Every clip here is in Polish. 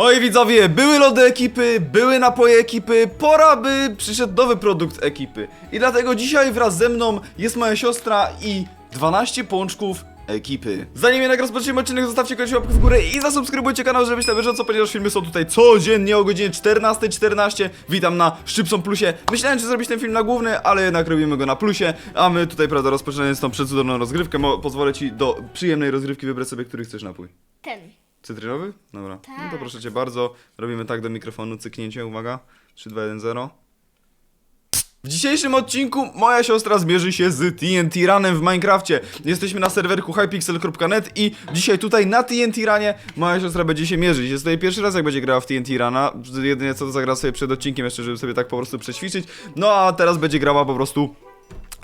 Oj widzowie, były lody ekipy, były napoje ekipy, pora by przyszedł nowy produkt ekipy. I dlatego dzisiaj wraz ze mną jest moja siostra i 12 pączków ekipy. Zanim jednak rozpoczniemy odcinek, zostawcie koniecznie łapkę w górę i zasubskrybujcie kanał, żeby być na bieżąco, ponieważ filmy są tutaj codziennie o godzinie 14.14. Witam na Szczypson Plusie. Myślałem, czy zrobić ten film na główny, ale jednak robimy go na plusie, a my tutaj, prawda, rozpoczynając tą przecudowną rozgrywkę, pozwolę ci do przyjemnej rozgrywki wybrać sobie, który chcesz napój. Ten. Cytrynowy? Dobra. No to Tak. proszę cię bardzo. Robimy tak do mikrofonu, cyknięcie, uwaga. 3, 2, 1, 0. W dzisiejszym odcinku moja siostra zmierzy się z TNT Runem w Minecrafcie. Jesteśmy na serwerku hypixel.net i dzisiaj tutaj na TNT Runie moja siostra będzie się mierzyć. Jest to jej pierwszy raz jak będzie grała w TNT Runa. Jedynie co to zagra sobie przed odcinkiem jeszcze, żeby sobie tak po prostu przećwiczyć. No a teraz będzie grała po prostu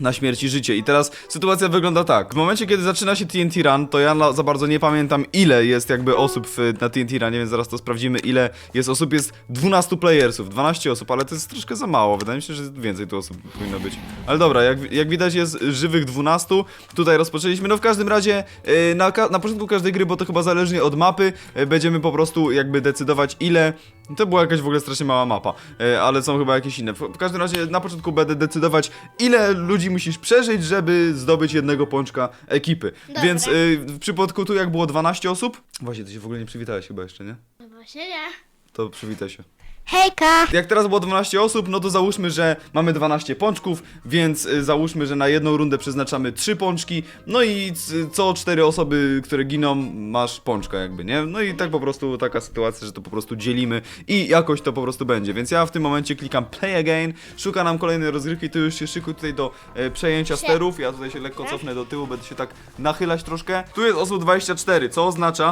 na śmierć i życie. I teraz sytuacja wygląda tak. W momencie, kiedy zaczyna się TNT Run, to ja za bardzo nie pamiętam, ile jest jakby osób w, na TNT Runie, więc zaraz to sprawdzimy, ile jest osób. Jest 12 playersów, 12 osób, ale to jest troszkę za mało. Wydaje mi się, że więcej tu osób powinno być. Ale dobra, jak, jak widać jest żywych 12. Tutaj rozpoczęliśmy. No w każdym razie yy, na, na początku każdej gry, bo to chyba zależnie od mapy, yy, będziemy po prostu jakby decydować, ile to była jakaś w ogóle strasznie mała mapa, e, ale są chyba jakieś inne. W, każdym razie na początku będę decydować, ile ludzi musisz przeżyć, żeby zdobyć jednego pączka ekipy. Więc e, w przypadku tu jak było 12 osób. Właśnie, ty się w ogóle nie przywitałeś chyba jeszcze, nie? No właśnie nie. To przywitaj się. Hejka! Jak teraz było 12 osób, no to załóżmy, że mamy 12 pączków, więc y, załóżmy, że na jedną rundę przeznaczamy 3 pączki, no i c- co 4 osoby, które giną, masz pączka jakby, nie? No i tak po prostu taka sytuacja, że to po prostu dzielimy i jakoś to po prostu będzie, więc ja w tym momencie klikam play again, szuka nam kolejnej rozgrywki, ty już się szykuj tutaj do e, przejęcia sterów, ja tutaj się lekko cofnę do tyłu, będę się tak nachylać troszkę. Tu jest osób 24, co oznacza,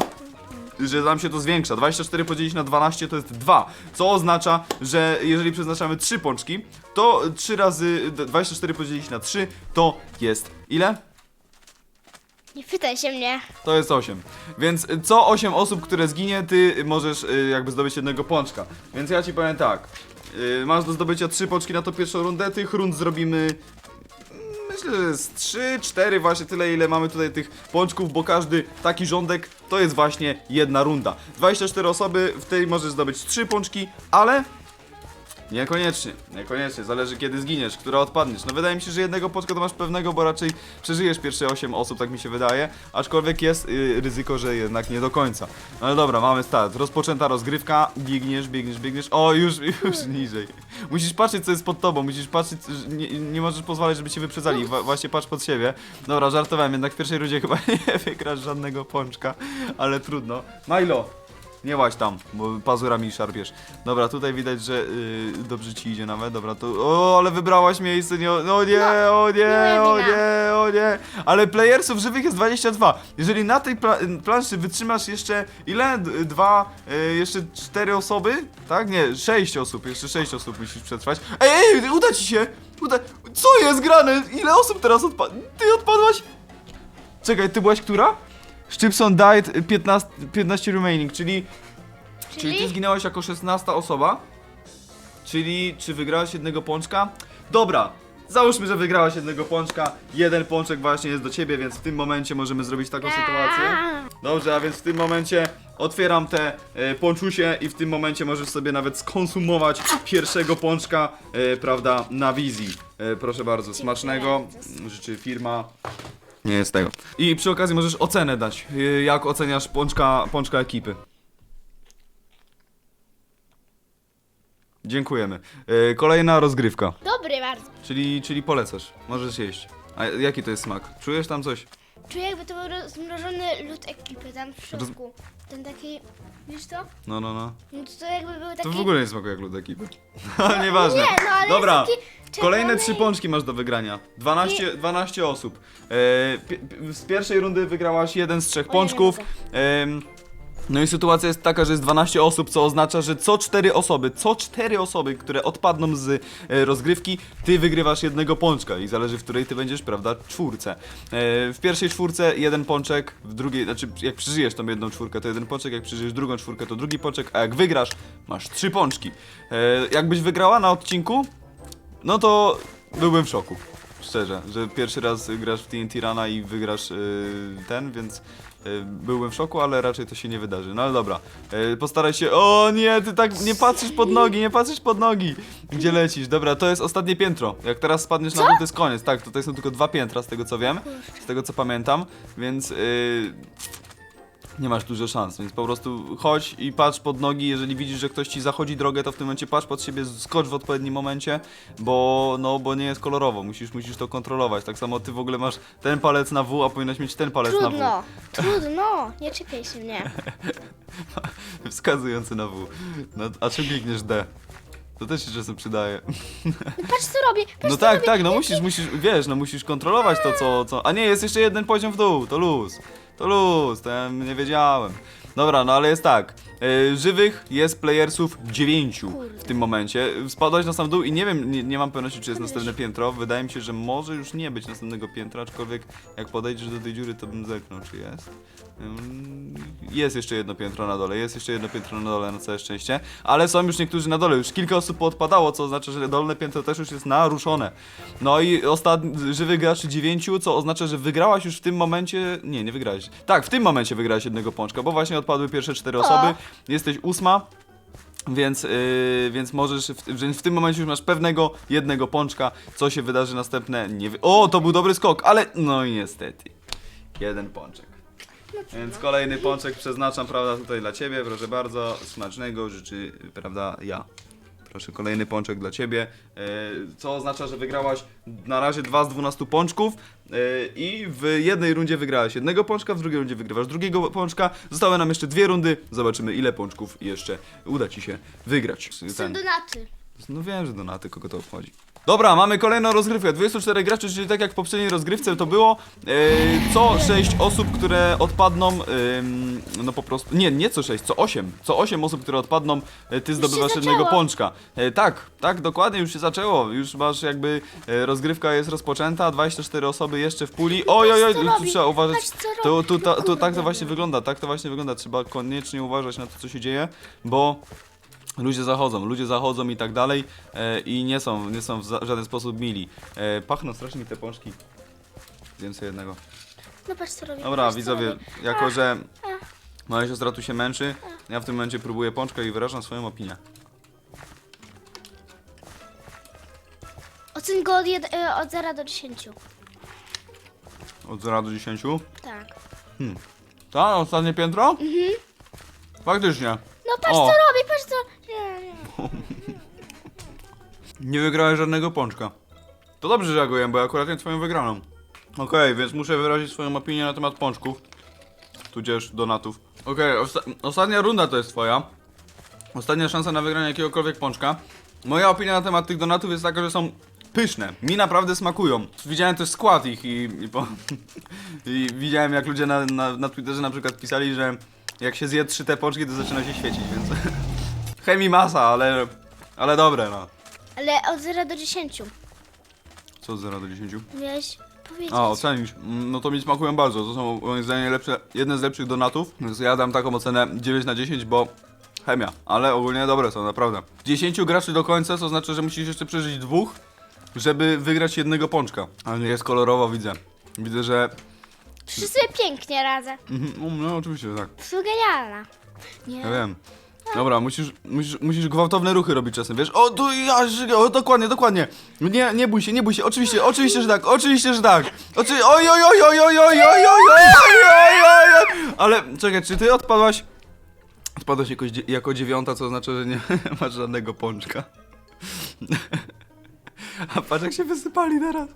że nam się to zwiększa. 24 podzielić na 12 to jest 2, co oznacza, że jeżeli przeznaczamy 3 pączki, to 3 razy 24 podzielić na 3 to jest ile? Nie pytaj się mnie. To jest 8. Więc co 8 osób, które zginie, ty możesz y, jakby zdobyć jednego pączka. Więc ja ci powiem tak. Y, masz do zdobycia 3 pączki na to pierwszą rundę, tych rund zrobimy Myślę, że jest 3, 4 właśnie tyle ile mamy tutaj tych pączków, bo każdy taki rządek to jest właśnie jedna runda. 24 osoby, w tej możesz zdobyć 3 pączki, ale Niekoniecznie, niekoniecznie, zależy kiedy zginiesz, która odpadniesz. No wydaje mi się, że jednego pączka to masz pewnego, bo raczej przeżyjesz pierwsze 8 osób, tak mi się wydaje, aczkolwiek jest y, ryzyko, że jednak nie do końca. No ale dobra, mamy start, rozpoczęta rozgrywka, biegniesz, biegniesz, biegniesz, o już, już niżej. Musisz patrzeć co jest pod tobą, musisz patrzeć, nie, nie możesz pozwalać, żeby cię wyprzedzali, Wa właśnie patrz pod siebie. Dobra, żartowałem, jednak w pierwszej rundzie chyba nie wygrasz żadnego pączka, ale trudno. Milo, nie łaź tam, bo pazurami szarpiesz. Dobra, tutaj widać, że y, dobrze ci idzie nawet. Dobra, to. O, ale wybrałaś miejsce. Nie, no nie, o nie, moja o nie, o nie. Ale playersów żywych jest 22. Jeżeli na tej pla planszy wytrzymasz jeszcze ile? D dwa, y, jeszcze cztery osoby? Tak? Nie, sześć osób. Jeszcze sześć osób musisz przetrwać. Ej, ej, uda ci się! Uda. Co jest grane? Ile osób teraz odpadło? Ty odpadłaś? Czekaj, ty byłaś która? Szczypson died 15, 15 remaining, czyli Czyli ty zginęłaś jako 16 osoba? Czyli czy wygrałaś jednego pączka? Dobra, załóżmy, że wygrałaś jednego pączka. Jeden pączek właśnie jest do ciebie, więc w tym momencie możemy zrobić taką sytuację. Dobrze, a więc w tym momencie otwieram te e, pączusie i w tym momencie możesz sobie nawet skonsumować pierwszego pączka, e, prawda, na wizji. E, proszę bardzo, smacznego. Życzy firma. Nie jest tego. I przy okazji możesz ocenę dać, e, jak oceniasz pączka, pączka ekipy. Dziękujemy. E, kolejna rozgrywka, Dobry bardzo. czyli, czyli polecasz, możesz jeść. A jaki to jest smak? Czujesz tam coś? Czuję jakby to był roz- zmrożony lód ekipy tam w środku. Ten taki, widzisz to? No, no, no. No to, jakby był taki... To w ogóle nie smakuje jak lód ekipy. Ale nieważne. Nie, no ale Dobra, jest taki czerwony kolejne i- trzy pączki masz do wygrania. 12, 12 osób. E, pi- pi- z pierwszej rundy wygrałaś jeden z trzech O, pączków. Em, no i sytuacja jest taka, że jest 12 osób, co oznacza, że co 4 osoby, co 4 osoby, które odpadną z e, rozgrywki, ty wygrywasz jednego pączka i zależy w której ty będziesz, prawda, czwórce. E, w pierwszej czwórce jeden pączek, w drugiej, znaczy jak przeżyjesz tą jedną czwórkę, to jeden pączek, jak przeżyjesz drugą czwórkę, to drugi pączek, a jak wygrasz, masz trzy pączki. E, jakbyś wygrała na odcinku, no to byłbym w szoku. Szczerze, że pierwszy raz grasz w TNT Rana i wygrasz yy, ten, więc y, byłbym w szoku, ale raczej to się nie wydarzy. No ale dobra, y, postaraj się. O nie, ty tak nie patrzysz pod nogi, nie patrzysz pod nogi. Gdzie lecisz? Dobra, to jest ostatnie piętro. Jak teraz spadniesz na dół, to jest koniec. Tak, tutaj są tylko dwa piętra, z tego co wiem, z tego co pamiętam, więc. y, nie masz dużo szans, więc po prostu chodź i patrz pod nogi, jeżeli widzisz, że ktoś ci zachodzi drogę, to w tym momencie patrz pod siebie, skocz w odpowiednim momencie, bo no, bo nie jest kolorowo, musisz, musisz to kontrolować. Tak samo ty w ogóle masz ten palec na W, a powinnaś mieć ten palec na W. Trudno, trudno, nie czepiaj się mnie. Wskazujący na W. No, a czym klikniesz D? To też się czasem przydaje. No patrz co robię, patrz No co tak, robię. tak, no musisz, musisz, wiesz, no musisz kontrolować to, co, co... A nie, jest jeszcze jeden poziom w dół, to luz. To luz, to ja nie wiedziałem. Dobra, no ale jest tak. e, żywych jest playersów 9 w tym momencie. Spadłeś na sam dół i nie wiem, nie, nie mam pewności, czy jest następne piętro. Wydaje mi się, że może już nie być następnego piętra, aczkolwiek jak podejdziesz do tej dziury, to bym zerknął, czy jest. Ym, Jest jeszcze jedno piętro na dole, jest jeszcze jedno piętro na dole, na całe szczęście. Ale są już niektórzy na dole, już kilka osób odpadało, co oznacza, że dolne piętro też już jest naruszone. No i ostatni żywych graczy 9, co oznacza, że wygrałaś już w tym momencie. Nie, nie wygrałeś. Tak, w tym momencie wygrałaś jednego pączka, bo właśnie odpadły pierwsze cztery osoby. Jesteś ósma. Więc, yy, więc możesz, w, więc w tym momencie już masz pewnego jednego pączka, co się wydarzy następne, nie wy... O, to był dobry skok, ale no i niestety, jeden pączek. Więc kolejny pączek przeznaczam, prawda, tutaj dla ciebie, proszę bardzo, smacznego życzy, prawda, ja. Proszę, kolejny pączek dla ciebie, e, co oznacza, że wygrałaś na razie 2 z 12 pączków e, i w jednej rundzie wygrałaś jednego pączka, w drugiej rundzie wygrywasz drugiego pączka. Zostały nam jeszcze dwie rundy, zobaczymy ile pączków jeszcze uda ci się wygrać. Są Ten. donaty. No wiem, że donaty, kogo to obchodzi. Dobra, mamy kolejną rozgrywkę. 24 graczy, czyli tak jak w poprzedniej rozgrywce to było. e, co 6 osób, które odpadną. ym, no po prostu. Nie, nie co 6, co 8. Co 8 osób, które odpadną, e, ty zdobywasz jednego zaczęło. pączka. E, tak, tak, dokładnie, już się zaczęło. Już masz jakby. E, rozgrywka jest rozpoczęta, 24 osoby jeszcze w puli. Oj, oj, oj, co tu robi. trzeba uważać. Patrz, co Tu, robi. tu, ta, tu, Kurde, tak to właśnie wygląda, tak to właśnie wygląda. Trzeba koniecznie uważać na to, co się dzieje, bo. Ludzie zachodzą, ludzie zachodzą i tak dalej e, i nie są, nie są w za, żaden sposób mili. E, pachną strasznie mi te pączki. Zjem sobie jednego. No patrz co robię. Dobra, patrz, co widzowie, robię. jako że moja siostra tu się męczy, ja w tym momencie próbuję pączka i wyrażam swoją opinię. Ocen go od, jed, e, od 0 do 10. Od 0 do 10. Tak. Tak, ostatnie piętro? Mhm. Faktycznie. No patrz O. co... Nie, nie. Nie wygrałeś żadnego pączka. To dobrze reaguję, bo ja akurat nie twoją wygraną. Okej, więc muszę wyrazić swoją opinię na temat pączków. Tudzież donatów. Okej, osta ostatnia runda to jest twoja. Ostatnia szansa na wygranie jakiegokolwiek pączka. Moja opinia na temat tych donatów jest taka, że są pyszne. Mi naprawdę smakują. Widziałem też skład ich i, i, po, i widziałem jak ludzie na, na, na Twitterze na przykład pisali, że jak się zje trzy te pączki, to zaczyna się świecić, więc... Chemii masa, ale... Ale dobre, no. Ale od 0 do 10. Co od 0 do 10? Miałeś powiedzieć. A, ocenić. Mm, No to mi smakują bardzo. To są moim zdaniem lepsze, jedne z lepszych donatów. Więc ja dam taką ocenę 9 na 10, bo chemia. Ale ogólnie dobre są, naprawdę. 10 graczy do końca, to znaczy, że musisz jeszcze przeżyć dwóch, żeby wygrać jednego pączka. Ale nie jest kolorowo, widzę. Widzę, że... Wszyscy pięknie radzę. Mhm, No oczywiście, że tak. To genialna. Nie. Ja wiem. Dobra, musisz, musisz, musisz gwałtowne ruchy robić czasem, wiesz? O, tu ja, żyga, o, dokładnie, dokładnie. Nie, nie bój się, nie bój się, oczywiście, oczywiście, że tak, oczywiście, że tak. Oczy, oj, oj, oj, oj, oj, oj, oj, oj, oj, oj, oj, oj. Ale, czekaj, czy ty odpadłaś? Odpadłaś jakoś, jako dziewiąta, co oznacza, że nie masz żadnego pączka. A patrz jak się wysypali teraz.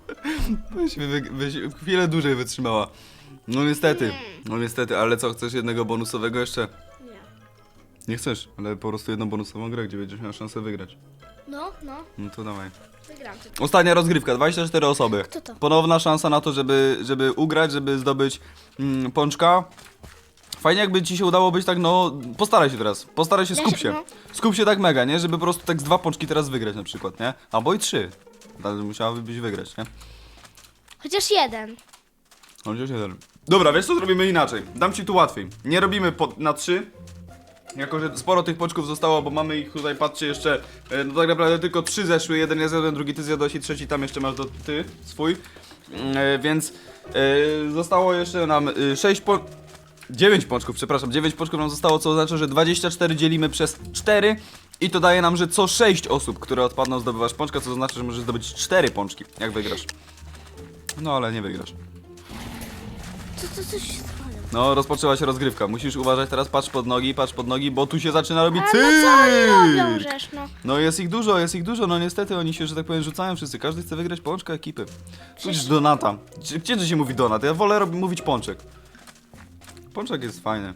Byś, wy, byś chwilę dłużej wytrzymała. No niestety, no niestety, ale co, chcesz jednego bonusowego jeszcze? Nie. Chcesz, ale po prostu jedną bonusową grę, gdzie będziesz miał szansę wygrać. No, no. No to dawaj. Wygram. Ostatnia rozgrywka, 24 osoby. Kto to? Ponowna szansa na to, żeby, żeby ugrać, żeby zdobyć mm, pączka. Fajnie jakby ci się udało być tak, no postaraj się teraz, postaraj się, Ja skup się- się. no. Skup się tak mega, nie? Żeby po prostu tak z dwa pączki teraz wygrać na przykład, nie? Albo i trzy. Ale musiałabyś wygrać, nie? Chociaż jeden. Chociaż jeden. Dobra, wiesz co zrobimy inaczej? Dam ci tu łatwiej. Nie robimy po, na trzy. Jako, że sporo tych poczków zostało, bo mamy ich tutaj, patrzcie, jeszcze, e, no tak naprawdę tylko trzy zeszły, jeden ja zjadłem, drugi ty zjadłeś i trzeci tam jeszcze masz do ty, swój. E, więc e, zostało jeszcze nam e, sześć po... 9 pączków, przepraszam, 9 pączków nam zostało, co oznacza, że 24 dzielimy przez 4 i to daje nam, że co 6 osób, które odpadną zdobywasz pączka, co oznacza, że możesz zdobyć 4 pączki, jak wygrasz. No ale nie wygrasz. Co, co, coś się stało? No, rozpoczęła się rozgrywka. Musisz uważać teraz, patrz pod nogi, patrz pod nogi, bo tu się zaczyna robić A no co oni robią, cyrk. żeż no? No jest ich dużo, jest ich dużo, no niestety oni się, że tak powiem, rzucają wszyscy. Każdy chce wygrać pączka ekipy. Słyszysz Donata. Gdzie- Gdzie się mówi Donat? Ja wolę robi, mówić pączek. Pączek jest fajny.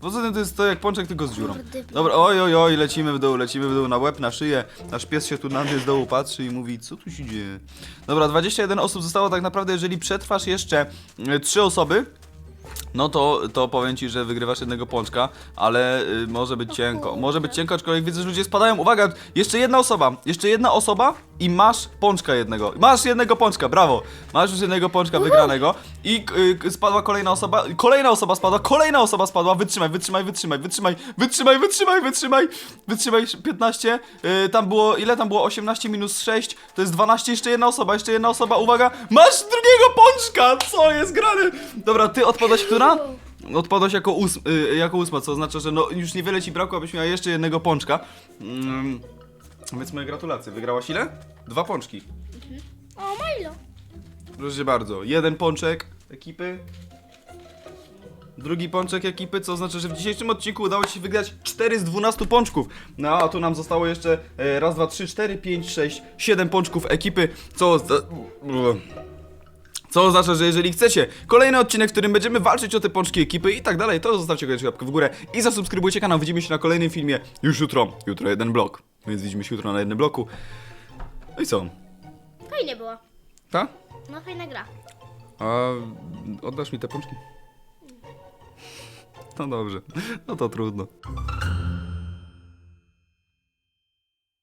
Poza tym to jest to jak pączek tylko z dziurą. Kurde. Dobra, oj, oj, oj, lecimy w dół, lecimy w dół, na łeb, na szyję. Nasz pies się tu na mnie z dołu patrzy i mówi, co tu się dzieje? Dobra, 21 osób zostało tak naprawdę, jeżeli przetrwasz jeszcze 3 osoby, no to, to powiem ci, że wygrywasz jednego pączka, ale y, może być cienko. Może być cienko, aczkolwiek widzę, że ludzie spadają. Uwaga, jeszcze jedna osoba, jeszcze jedna osoba i masz pączka jednego. Masz jednego pączka, brawo. Masz już jednego pączka wygranego i y, spadła kolejna osoba, kolejna osoba spadła, kolejna osoba spadła. Wytrzymaj, wytrzymaj, wytrzymaj, wytrzymaj, wytrzymaj, wytrzymaj, wytrzymaj, wytrzymaj, 15. Y, tam było, ile tam było? 18 minus 6, to jest 12, jeszcze jedna osoba, jeszcze jedna osoba, uwaga, masz drugiego pączka, co jest grane? Dobra, ty odpadasz która? Odpadłaś jako, ós y, jako ósma, co oznacza, że no już niewiele ci brakło, abyś miała jeszcze jednego pączka. Mm, więc moje gratulacje. Wygrałaś ile? Dwa pączki. O, Milo. Proszę bardzo. Jeden pączek ekipy. Drugi pączek ekipy, co oznacza, że w dzisiejszym odcinku udało ci się wygrać 4 z 12 pączków. No a tu nam zostało jeszcze e, raz, dwa, trzy, cztery, pięć, sześć, siedem pączków ekipy, co... oza- Co oznacza, że jeżeli chcecie kolejny odcinek, w którym będziemy walczyć o te pączki ekipy i tak dalej, to zostawcie koniecznie łapkę w górę i zasubskrybujcie kanał. Widzimy się na kolejnym filmie już jutro. Jutro jeden blok. Więc widzimy się jutro na jednym bloku. No i co? Fajnie było. Tak? No, fajna gra. A oddasz mi te pączki? No dobrze, no to trudno.